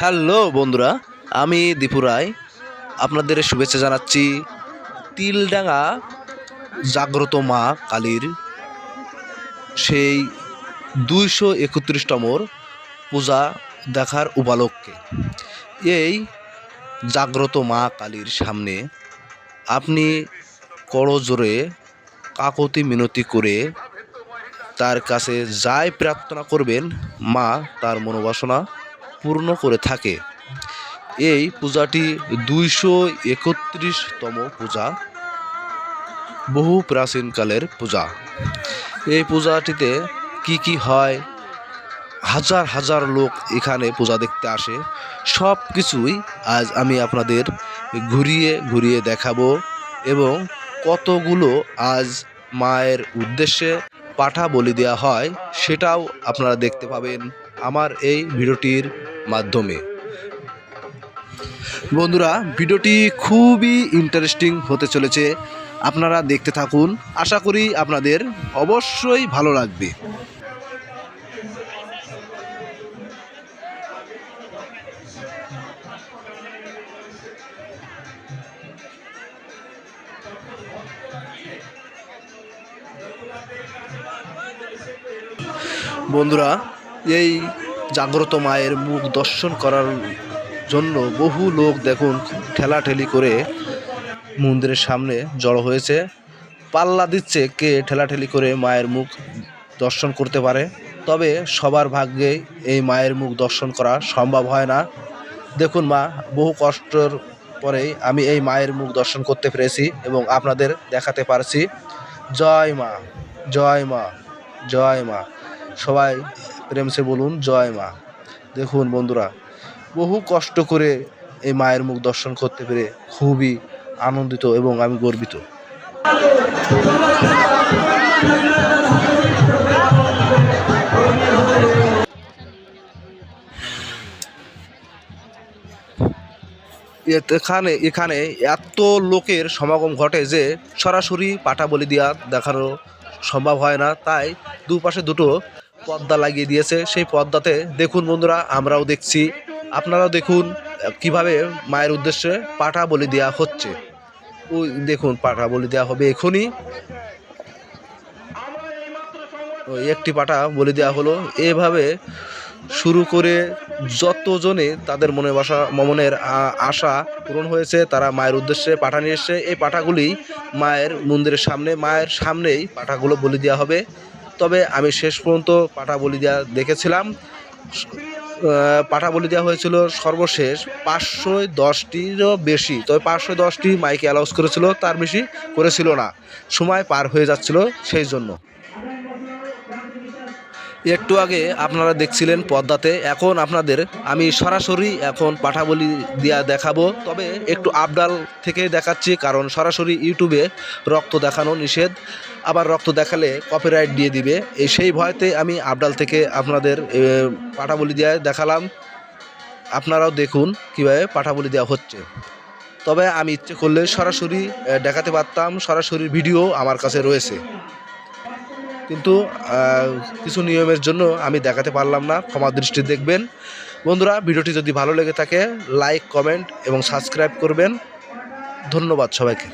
Hello বন্ধুরা, আমি দীপু রায়। আপনাদের শুভেচ্ছা জানাচ্ছি তিলডাঙ্গা জাগ্রত মা কালীর। সেই দুইশো একত্রিশতমর পূজা দেখার উপলক্ষে। এই জাগ্রত মা কালীর সামনে আপনি করজোরে কাকতি মিনতি করে তার কাছে যাই প্রার্থনা করবেন, মা তার মনোবাসনা পূর্ণ করে থাকে। এই পূজাটি দুইশো একত্রিশতম পূজা। বহু প্রাচীনকালের পূজা। এই পূজাটিতে কি কি হয়? হাজার হাজার লোক এখানে পূজা দেখতে আসে। সব কিছুই আজ আমি আপনাদের ঘুরিয়ে ঘুরিয়ে দেখাবো এবং কতগুলো আজ মায়ের উদ্দেশ্যে পাঠা বলি দেওয়া হয় সেটাও আপনারা দেখতে পাবেন। আমার এই ভিডিওটির মাধ্যমে। বন্ধুরা, ভিডিওটি খুবই ইন্টারেস্টিং হতে চলেছে। আপনারা দেখতে থাকুন। আশা করি আপনাদের অবশ্যই ভালো লাগবে। বন্ধুরা, এই জাগ্রত মায়ের মুখ দর্শন করার জন্য বহু লোক দেখুন ঠেলাঠেলি করে মন্দিরের সামনে জড়ো হয়েছে। পাল্লা দিচ্ছে কে ঠেলাঠেলি করে মায়ের মুখ দর্শন করতে পারে। তবে সবার ভাগ্যে এই মায়ের মুখ দর্শন করা সম্ভব হয় না। দেখুন মা, বহু কষ্টর পরেই আমি এই মায়ের মুখ দর্শন করতে পেরেছি এবং আপনাদের দেখাতে পারছি। জয় মা জয় মা জয় মা। সবাই প্রেমসে বলুন, জয় মা। দেখুন বন্ধুরা, বহু কষ্ট করে এই মায়ের মুখ দর্শন করতে পেরে খুবই আনন্দিত এবং আমি গর্বিত। এখানে এখানে এত লোকের সমাগম ঘটে যে সরাসরি পাটা বলি দিয়া দেখানো সম্ভব হয় না। তাই দুপাশে দুটো পর্দা লাগিয়ে দিয়েছে। সেই পর্দাতে দেখুন বন্ধুরা, আমরাও দেখছি। আপনারাও দেখুন কীভাবে মায়ের উদ্দেশ্যে পাঠা বলি দেওয়া হচ্ছে। ওই দেখুন পাঠা বলি দেওয়া হবে এখনই। ওই একটি পাঠা বলি দেওয়া হলো। এভাবে শুরু করে যতজনে তাদের মনে বাসা মনের আ- আশা পূরণ হয়েছে, তারা মায়ের উদ্দেশ্যে পাঠা নিয়ে এসছে। এই পাঠাগুলি মায়ের মন্দিরের সামনে, মায়ের সামনেই পাঠাগুলো বলি দেওয়া হবে। তবে আমি শেষ পর্যন্ত পাঠা বলি দেওয়া দেখেছিলাম। পাঠা বলি দেওয়া হয়েছিল সর্বশেষ পাঁচশো দশটিরও বেশি। তবে পাঁচশো দশটি মাইকে অ্যালাউন্স করেছিল, তার বেশি করেছিল না। সময় পার হয়ে যাচ্ছিল সেই জন্য। একটু আগে আপনারা দেখছিলেন পদ্মাতে। এখন আপনাদের আমি সরাসরি এখন পাঠা বলি দিয়া দেখাবো। তবে একটু আপডাল থেকে দেখাচ্ছি, কারণ সরাসরি ইউটিউবে রক্ত দেখানো নিষেধ। আবার রক্ত দেখালে কপিরাইট দিয়ে দিবে। এই সেই ভয়তে আমি আপডাল থেকে আপনাদের পাঠাবলি পাঠা দেওয়া দেখালাম। আপনারাও দেখুন কীভাবে পাঠাবলি দেওয়া হচ্ছে। তবে আমি ইচ্ছে করলে সরাসরি দেখাতে পারতাম। সরাসরি ভিডিও আমার কাছে রয়েছে। কিন্তু কিছু নিয়মের জন্য আমি দেখাতে পারলাম না। ক্ষমা দৃষ্টি দেখবেন। বন্ধুরা, ভিডিওটি যদি ভালো লেগে থাকে লাইক কমেন্ট এবং সাবস্ক্রাইব করবেন। ধন্যবাদ সবাইকে।